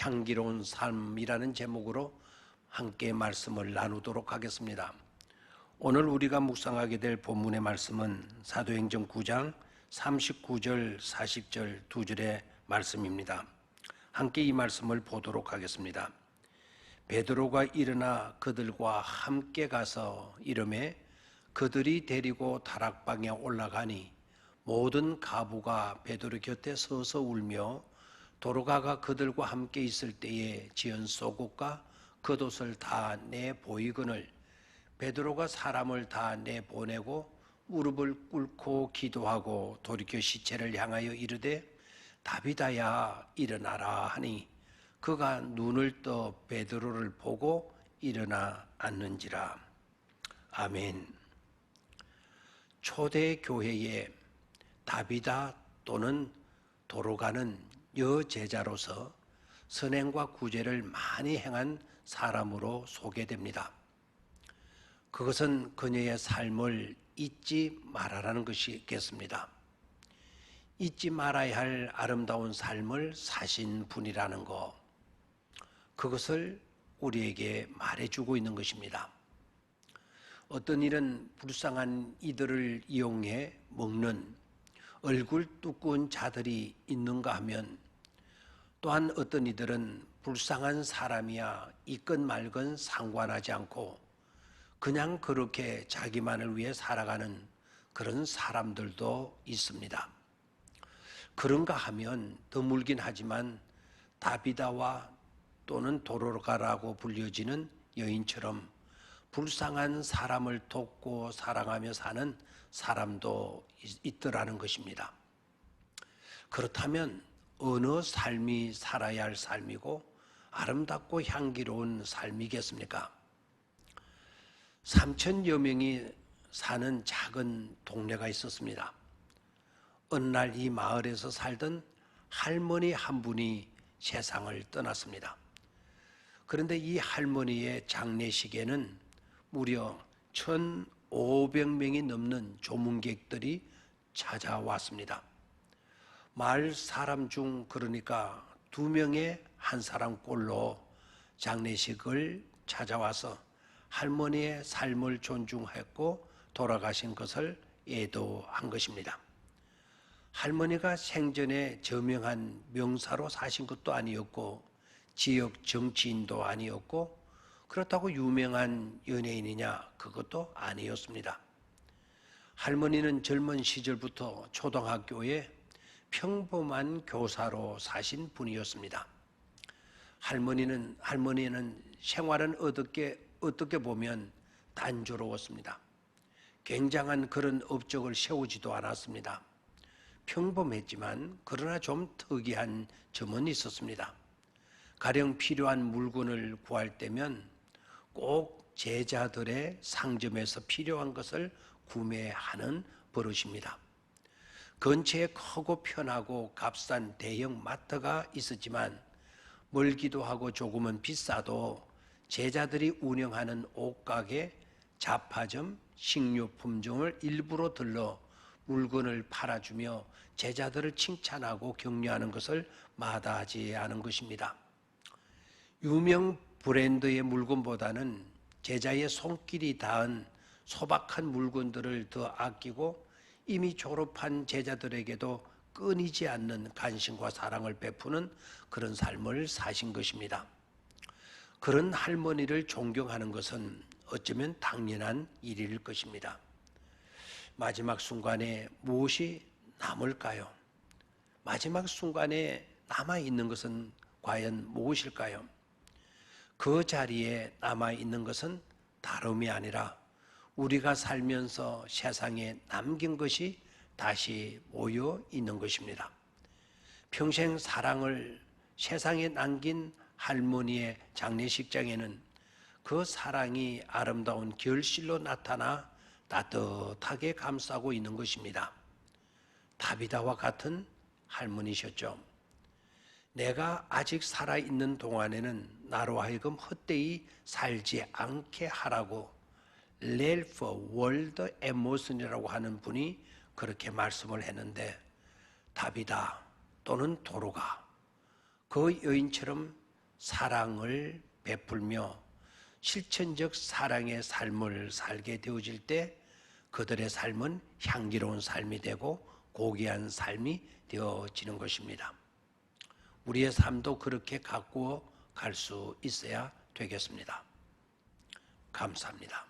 향기로운 삶이라는 제목으로 함께 말씀을 나누도록 하겠습니다. 오늘 우리가 묵상하게 될 본문의 말씀은 사도행전 9장 39절 40절 두 절의 말씀입니다. 함께 이 말씀을 보도록 하겠습니다. 베드로가 일어나 그들과 함께 가서 이름에 그들이 데리고 다락방에 올라가니 모든 가부가 베드로 곁에 서서 울며 도로가가 그들과 함께 있을 때에 지은 소국과 겉옷을 다 내 보이거늘 베드로가 사람을 다 내 보내고 무릎을 꿇고 기도하고 돌이켜 시체를 향하여 이르되 다비다야 일어나라 하니 그가 눈을 떠 베드로를 보고 일어나 앉는지라. 아멘. 초대 교회에 다비다 또는 도로가는 여제자로서 선행과 구제를 많이 행한 사람으로 소개됩니다. 그것은 그녀의 삶을 잊지 말아라는 것이겠습니다. 잊지 말아야 할 아름다운 삶을 사신 분이라는 것, 그것을 우리에게 말해주고 있는 것입니다. 어떤 일은 불쌍한 이들을 이용해 먹는 얼굴 두꺼운 자들이 있는가 하면 또한 어떤 이들은 불쌍한 사람이야 있건 말건 상관하지 않고 그냥 그렇게 자기만을 위해 살아가는 그런 사람들도 있습니다. 그런가 하면 드물긴 하지만 다비다와 또는 도로가라고 불려지는 여인처럼 불쌍한 사람을 돕고 사랑하며 사는 사람도 있더라는 것입니다. 그렇다면 어느 삶이 살아야 할 삶이고 아름답고 향기로운 삶이겠습니까? 3천여 명이 사는 작은 동네가 있었습니다. 어느 날 이 마을에서 살던 할머니 한 분이 세상을 떠났습니다. 그런데 이 할머니의 장례식에는 무려 1,500명이 넘는 조문객들이 찾아왔습니다. 마을 사람 중 그러니까 두 명의 한 사람 꼴로 장례식을 찾아와서 할머니의 삶을 존중했고 돌아가신 것을 예도한 것입니다. 할머니가 생전에 저명한 명사로 사신 것도 아니었고 지역 정치인도 아니었고 그렇다고 유명한 연예인이냐 그것도 아니었습니다. 할머니는 젊은 시절부터 초등학교에 평범한 교사로 사신 분이었습니다. 할머니는 할머니는 생활은 어떻게 어떻게 보면 단조로웠습니다. 굉장한 그런 업적을 세우지도 않았습니다. 평범했지만 그러나 좀 특이한 점은 있었습니다. 가령 필요한 물건을 구할 때면 꼭 제자들의 상점에서 필요한 것을 구매하는 버릇입니다. 근처에 크고 편하고 값싼 대형 마트가 있었지만 멀기도 하고 조금은 비싸도 제자들이 운영하는 옷가게, 잡화점, 식료품점을 일부러 들러 물건을 팔아주며 제자들을 칭찬하고 격려하는 것을 마다하지 않은 것입니다. 유명 브랜드의 물건보다는 제자의 손길이 닿은 소박한 물건들을 더 아끼고 이미 졸업한 제자들에게도 끊이지 않는 관심과 사랑을 베푸는 그런 삶을 사신 것입니다. 그런 할머니를 존경하는 것은 어쩌면 당연한 일일 것입니다. 마지막 순간에 무엇이 남을까요? 마지막 순간에 남아 있는 것은 과연 무엇일까요? 그 자리에 남아 있는 것은 다름이 아니라 우리가 살면서 세상에 남긴 것이 다시 모여 있는 것입니다. 평생 사랑을 세상에 남긴 할머니의 장례식장에는 그 사랑이 아름다운 결실로 나타나 따뜻하게 감싸고 있는 것입니다. 다비다와 같은 할머니셨죠. 내가 아직 살아 있는 동안에는 나로 하여금 헛되이 살지 않게 하라고 렐프 월드 에모슨이라고 하는 분이 그렇게 말씀을 했는데 답이다 또는 도로가 그 여인처럼 사랑을 베풀며 실천적 사랑의 삶을 살게 되어질 때 그들의 삶은 향기로운 삶이 되고 고귀한 삶이 되어지는 것입니다. 우리의 삶도 그렇게 갖고 갈 수 있어야 되겠습니다. 감사합니다.